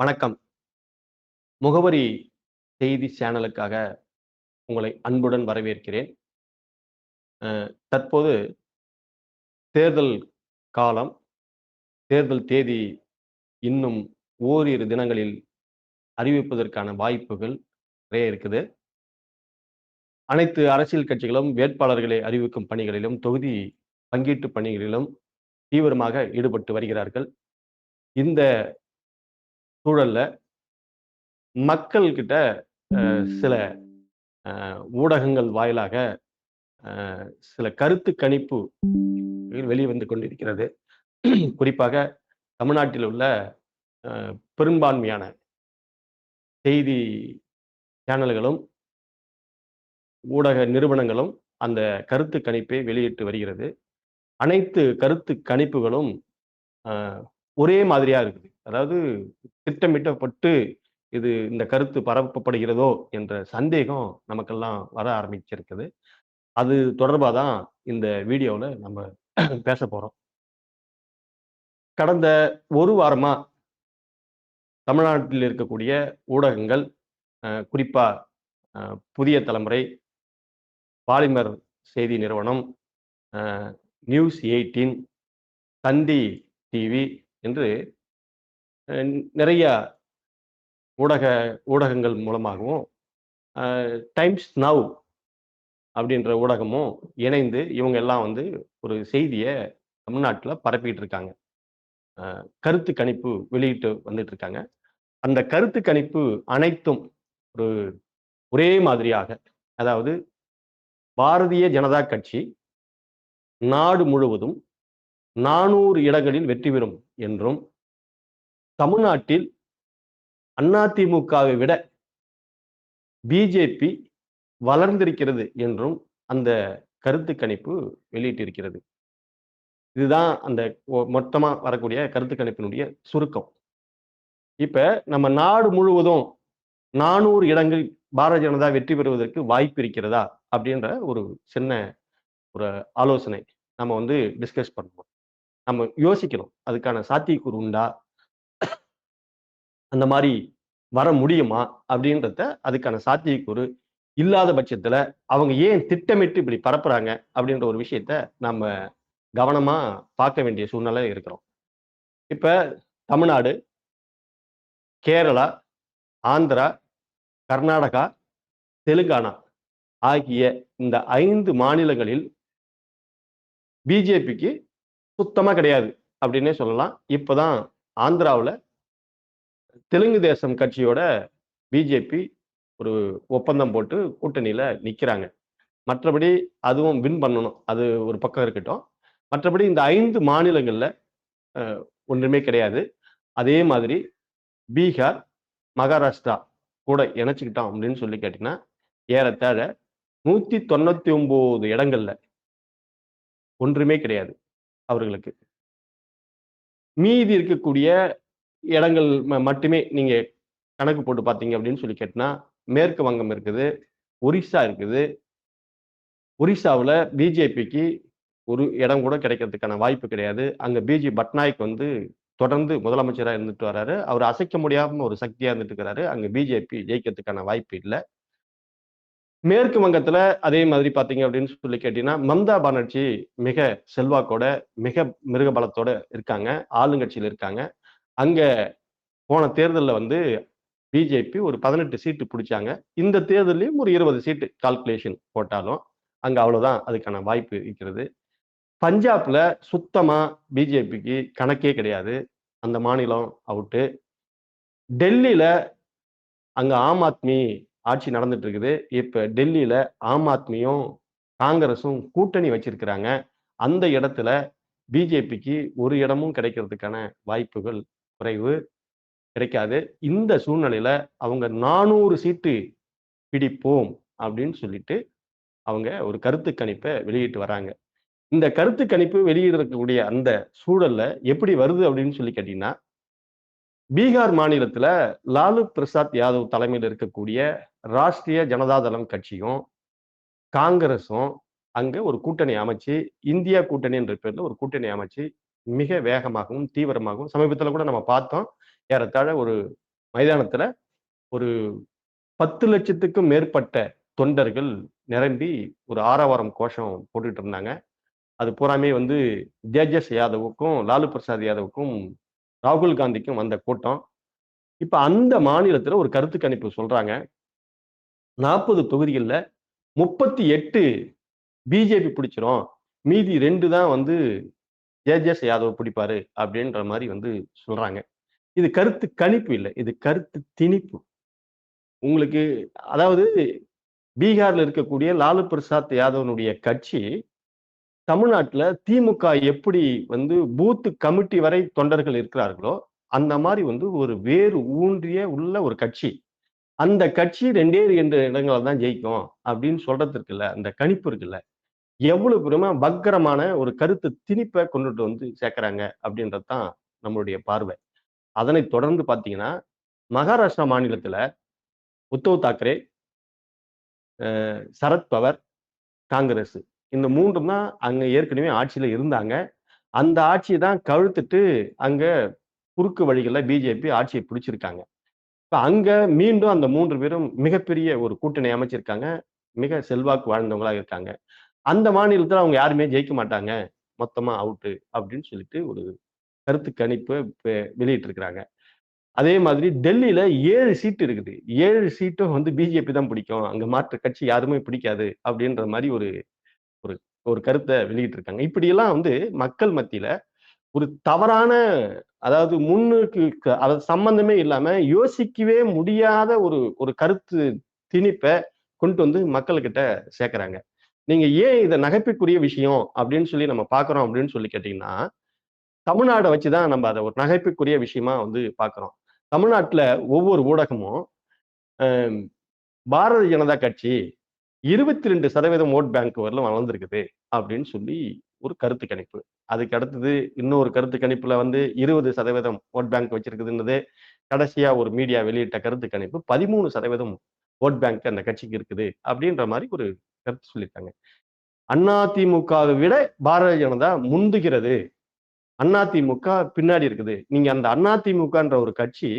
வணக்கம். முகவரி செய்தி சேனலுக்காக உங்களை அன்புடன் வரவேற்கிறேன். தற்போது தேர்தல் காலம். தேர்தல் தேதி இன்னும் ஓரிரு தினங்களில் அறிவிப்பதற்கான வாய்ப்புகள் நிறைய இருக்குது. அனைத்து அரசியல் கட்சிகளும் வேட்பாளர்களை அறிவிக்கும் பணிகளிலும், தொகுதி பங்கீட்டு பணிகளிலும் தீவிரமாக ஈடுபட்டு வருகிறார்கள். இந்த சூழல்ல மக்கள் கிட்ட சில ஊடகங்கள் வாயிலாக சில கருத்து கணிப்பு வெளிவந்து கொண்டிருக்கிறது. குறிப்பாக தமிழ்நாட்டில் உள்ள பெரும்பான்மையான செய்தி சேனல்களும், ஊடக நிறுவனங்களும் அந்த கருத்து கணிப்பை வெளியிட்டு வருகிறது. அனைத்து கருத்து கணிப்புகளும் ஒரே மாதிரியா இருக்குது. அதாவது திட்டமிட்டப்பட்டு இது இந்த கருத்து பரப்பப்படுகிறதோ என்ற சந்தேகம் நமக்கெல்லாம் வர ஆரம்பிச்சிருக்குது. அது தொடர்பாக தான் இந்த வீடியோவில் நம்ம பேசப் போகிறோம் கடந்த ஒரு வாரமாக தமிழ்நாட்டில் இருக்கக்கூடிய ஊடகங்கள், குறிப்பாக புதிய தலைமுறை, பாலிமர் செய்தி நிறுவனம், நியூஸ் 18, தந்தி டிவி என்று நிறைய ஊடக ஊடகங்கள் மூலமாகவும், டைம்ஸ் நவ் அப்படின்ற ஊடகமும் இணைந்து இவங்க எல்லாம் வந்து ஒரு செய்தியை தமிழ்நாட்டில் பரப்பிட்டு இருக்காங்க. கருத்து கணிப்பு வெளியிட்டு வந்துட்டு இருக்காங்க. அந்த கருத்து கணிப்பு அனைத்தும் ஒரு ஒரே மாதிரியாக, அதாவது பாரதிய ஜனதா கட்சி நாடு முழுவதும் 400 இடங்களில் வெற்றி பெறும் என்றும், தமிழ்நாட்டில் அதிமுகவை விட பிஜேபி வளர்ந்திருக்கிறது என்றும் அந்த கருத்து கணிப்பு வெளியிட்டிருக்கிறது. இதுதான் அந்த மொத்தமாக மொத்தமா வரக்கூடிய கருத்து கணிப்பினுடைய சுருக்கம். இப்ப நம்ம நாடு முழுவதும் 400 இடங்கள் பாரதிய ஜனதா வெற்றி பெறுவதற்கு வாய்ப்பு இருக்கிறதா? அப்படின்ற ஒரு சின்ன ஒரு ஆலோசனை நம்ம வந்து டிஸ்கஸ் பண்ணுவோம். நம்ம யோசிக்கணும். அதுக்கான சாத்தியக்கூறு உண்டா? அந்த மாதிரி வர முடியுமா? அப்படின்றத அதுக்கான சாத்தியக்கூறு இல்லாத பட்சத்துல, அவங்க ஏன் திட்டமிட்டு இப்படி பரப்புறாங்க? அப்படின்ற ஒரு விஷயத்த நம்ம கவனமா பார்க்க வேண்டிய சூழ்நிலை இருக்கிறோம். இப்ப தமிழ்நாடு, கேரளா, ஆந்திரா, கர்நாடகா, தெலுங்கானா ஆகிய இந்த ஐந்து மாநிலங்களில் பிஜேபிக்கு சுத்தமா கிடையாது அப்படின்னே சொல்லலாம். இப்ப தான் தெலுங்கு தேசம் கட்சியோட பிஜேபி ஒரு ஒப்பந்தம் போட்டு கூட்டணியில நிக்கிறாங்க. மற்றபடி அதுவும் வின் பண்ணணும். அது ஒரு பக்கம் இருக்கட்டும். மற்றபடி இந்த ஐந்து மாநிலங்கள்ல ஒன்றுமே கிடையாது. அதே மாதிரி பீகார், மகாராஷ்டிரா கூட இணைச்சுக்கிட்டோம் அப்படின்னு சொல்லி கேட்டிங்கன்னா ஏறத்தாழ 199 இடங்கள்ல ஒன்றுமே கிடையாது அவர்களுக்கு. மீதி இருக்கக்கூடிய இடங்கள் மட்டுமே நீங்க கணக்கு போட்டு பார்த்தீங்க அப்படின்னு சொல்லி கேட்டினா மேற்கு வங்கம் இருக்குது, ஒரிசா இருக்குது. ஒரிசாவில் பிஜேபிக்கு ஒரு இடம் கூட கிடைக்கிறதுக்கான வாய்ப்பு கிடையாது. அங்க பிஜி பட்நாயக் வந்து தொடர்ந்து முதலமைச்சரா இருந்துட்டு வர்றாரு. அவர் அசைக்க முடியாம ஒரு சக்தியா இருந்துட்டு இருக்கிறாரு. அங்க பிஜேபி ஜெயிக்கிறதுக்கான வாய்ப்பு இல்லை மேற்கு வங்கத்துல அதே மாதிரி பார்த்தீங்க அப்படின்னு சொல்லி கேட்டீங்கன்னா, மம்தா பானர்ஜி மிக செல்வாக்கோட, மிக மிருகபலத்தோட இருக்காங்க. ஆளுங்கட்சியில இருக்காங்க. அங்கே போன தேர்தலில் வந்து பிஜேபி ஒரு 18 சீட்டு பிடிச்சாங்க இந்த தேர்தலையும் ஒரு 20 சீட்டு கால்குலேஷன் போட்டாலும், அங்கே அவ்வளோதான் அதுக்கான வாய்ப்பு இருக்கிறது. பஞ்சாப்ல சுத்தமாக பிஜேபிக்கு கணக்கே கிடையாது. அந்த மாநிலம் அவுட்டு. டெல்லியில் அங்கே ஆம் ஆத்மி ஆட்சி நடந்துட்டு இருக்குது. இப்போ டெல்லியில் ஆம் ஆத்மியும், காங்கிரஸும் கூட்டணி வச்சிருக்கிறாங்க. அந்த இடத்துல பிஜேபிக்கு ஒரு இடமும் கிடைக்கிறதுக்கான வாய்ப்புகள் குறைவு. கிடைக்காது. இந்த சூழ்நிலையில அவங்க 400 சீட்டு பிடிப்போம் அப்படின்னு சொல்லிட்டு, அவங்க ஒரு கருத்து கணிப்பை வெளியிட்டு வராங்க. இந்த கருத்து கணிப்பு வெளியிடக்கூடிய அந்த சூழல்ல எப்படி வருது அப்படின்னு சொல்லி கேட்டீங்கன்னா, பீகார் மாநிலத்துல லாலு பிரசாத் யாதவ் தலைமையில இருக்கக்கூடிய ராஷ்டிரிய ஜனதா தளம் கட்சியும், காங்கிரஸும் அங்க ஒரு கூட்டணி அமைச்சு, இந்தியா கூட்டணி என்ற பேர்ல ஒரு கூட்டணி அமைச்சு, மிக வேகமாகவும், தீவிரமாகவும் சமீபத்தில் கூட நம்ம பார்த்தோம். ஏறத்தாழ ஒரு மைதானத்துல ஒரு பத்து லட்சத்துக்கும் மேற்பட்ட தொண்டர்கள் நிரம்பி ஒரு ஆரவாரம் கோஷம் போட்டுட்டு இருந்தாங்க. அது பூராமே வந்து தேஜஸ் யாதவுக்கும் லாலு பிரசாத் யாதவுக்கும் ராகுல் காந்திக்கும் வந்த கூட்டம். இப்ப அந்த மாநிலத்துல ஒரு கருத்து கணிப்பு சொல்றாங்க. நாற்பது தொகுதிகளில் முப்பத்தி எட்டு பிஜேபி பிடிச்சிரும். மீதி ரெண்டு தான் வந்து ஜேஜேஸ் யாதவ் பிடிப்பாரு? அப்படின்ற மாதிரி வந்து சொல்றாங்க. இது கருத்து கணிப்பு இல்லை. இது கருத்து திணிப்பு. உங்களுக்கு அதாவது பீகார்ல இருக்கக்கூடிய லாலு பிரசாத் யாதவனுடைய கட்சி தமிழ்நாட்டுல திமுக எப்படி வந்து பூத்து கமிட்டி வரை தொண்டர்கள் இருக்கிறார்களோ அந்த மாதிரி வந்து ஒரு வேறு ஊன்றிய உள்ள ஒரு கட்சி. அந்த கட்சி ரெண்டே ரெண்டு இடங்களில் தான் ஜெயிக்கும். அப்படின்னு சொல்றதுக்குல்ல அந்த கணிப்பு இருக்குல்ல. எவ்வளவு பெருமா வக்கரமான ஒரு கருத்து திணிப்பை கொண்டுட்டு வந்து சேர்க்குறாங்க அப்படின்றது தான் நம்மளுடைய பார்வை. அதனை தொடர்ந்து பார்த்தீங்கன்னா மகாராஷ்டிரா மாநிலத்தில் உத்தவ் தாக்கரே சரத்பவர் காங்கிரஸ். இந்த மூன்றும் தான் அங்கே ஏற்கனவே ஆட்சியில் இருந்தாங்க. அந்த ஆட்சியை தான் கழுத்துட்டு அங்கே குறுக்கு வழிகளில் பிஜேபி ஆட்சியை பிடிச்சிருக்காங்க. இப்போ அங்கே மீண்டும் அந்த மூன்று பேரும் மிகப்பெரிய ஒரு கூட்டணி அமைச்சிருக்காங்க. மிக செல்வாக்கு வாழ்ந்தவங்களாக இருக்காங்க. அந்த மாநிலத்தில் அவங்க யாருமே ஜெயிக்க மாட்டாங்க. மொத்தமாக அவுட்டு அப்படின்னு சொல்லிட்டு ஒரு கருத்து கணிப்பு வெளியிட்டிருக்கிறாங்க. அதே மாதிரி டெல்லியில ஏழு சீட்டு இருக்குது. ஏழு சீட்டும் வந்து பிஜேபி தான் பிடிக்கும். அங்க மாற்று கட்சி யாருமே பிடிக்காது அப்படின்ற மாதிரி ஒரு ஒரு ஒரு கருத்தை வெளியிட்டு இருக்காங்க இப்படியெல்லாம் வந்து மக்கள் மத்தியில ஒரு தவறான அதாவது முன்னுக்கு க- சம்பந்தமே இல்லாம யோசிக்கவே முடியாத ஒரு ஒரு கருத்து திணிப்பை கொண்டு வந்து மக்கள்கிட்ட சேர்க்குறாங்க. நீங்க ஏன் இதை நகைப்புக்குரிய விஷயம் அப்படின்னு சொல்லி நம்ம பார்க்கறோம் அப்படின்னு சொல்லி கேட்டீங்கன்னா தமிழ்நாடை வச்சுதான் நம்ம அதை ஒரு நகைப்புக்குரிய விஷயமா வந்து பாக்குறோம் தமிழ்நாட்டுல ஒவ்வொரு ஊடகமும் பாரதிய ஜனதா கட்சி இருபத்தி ரெண்டு சதவீதம் ஓட் பேங்க் வரல வளர்ந்துருக்குது அப்படின்னு சொல்லி ஒரு கருத்து கணிப்பு. அதுக்கு அடுத்தது இன்னொரு கருத்து கணிப்புல வந்து இருபது சதவீதம் ஓட் பேங்க் வச்சிருக்குதுன்றது கடைசியா ஒரு மீடியா வெளியிட்ட கருத்து கணிப்பு பதிமூணு சதவீதம் ஓட் பேங்க் அந்த கட்சிக்கு இருக்குது அப்படின்ற மாதிரி ஒரு கருத்து சொல்லியிருக்காங்க. அதிமுகவை விட பாரதிய ஜனதா முந்துகிறது. அதிமுக பின்னாடி இருக்குது. நீங்க அந்த அதிமுகன்ற ஒரு கட்சி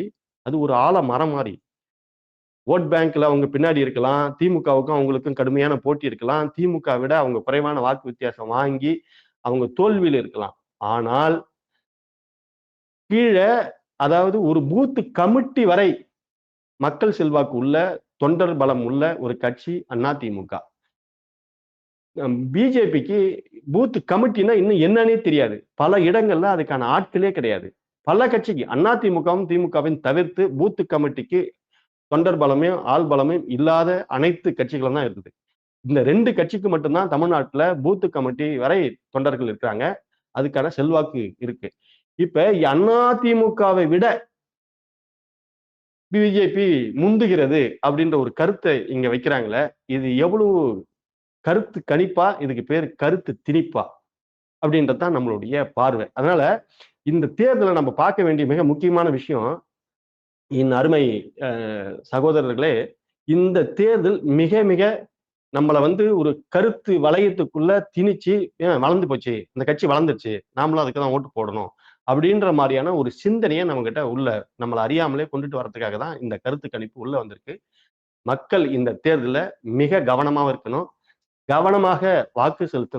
அது ஒரு ஆழ மரம் மாதிரி ஓட் பேங்க்ல அவங்க பின்னாடி இருக்கலாம் திமுகவுக்கும் அவங்களுக்கும் கடுமையான போட்டி இருக்கலாம் திமுக விட அவங்க குறைவான வாக்கு வித்தியாசம் வாங்கி அவங்க தோல்வியில் இருக்கலாம். ஆனால் கீழே அதாவது ஒரு பூத்து கமிட்டி வரை மக்கள் செல்வாக்கு உள்ள தொண்டர் பலம் உள்ள ஒரு கட்சி அதிமுக பிஜேபிக்கு பூத் கமிட்டினா இன்னும் என்னன்னே தெரியாது. பல இடங்கள்ல அதுக்கான ஆட்களே கிடையாது. பல கட்சிக்கு அதிமுகவும் திமுகவையும் தவிர்த்து பூத்து கமிட்டிக்கு தொண்டர் பலமையும் ஆள் பலமையும் இல்லாத அனைத்து கட்சிகளும் தான் இருக்குது. இந்த ரெண்டு கட்சிக்கு மட்டும்தான் தமிழ்நாட்டுல பூத்து கமிட்டி வரை தொண்டர்கள் இருக்கிறாங்க. அதுக்கான செல்வாக்கு இருக்கு. இப்ப அதிமுகவை விட பிஜேபி முந்துகிறது அப்படின்ற ஒரு கருத்தை இங்க வைக்கிறாங்களே இது எவ்வளவு கருத்து கணிப்பா இதுக்கு பேர் கருத்து திணிப்பா அப்படின்றது தான் நம்மளுடைய பார்வை. அதனால இந்த தேர்தலை நம்ம பார்க்க வேண்டிய மிக முக்கியமான விஷயம் என் அருமை சகோதரர்களே இந்த தேர்தல் மிக மிக நம்மளை வந்து ஒரு கருத்து வளையத்துக்குள்ள திணிச்சு வளர்ந்து போச்சு. இந்த கட்சி வளர்ந்துருச்சு. நாமளும் அதுக்கு தான் ஓட்டு போடணும் அப்படின்ற மாதிரியான ஒரு சிந்தனையை நம்ம கிட்ட உள்ள நம்மளை அறியாமலே கொண்டுட்டு வர்றதுக்காக தான் இந்த கருத்து கணிப்பு உள்ள வந்திருக்கு. மக்கள் இந்த தேர்தலில் மிக கவனமாக இருக்கணும். கவனமாக வாக்கு செலுத்த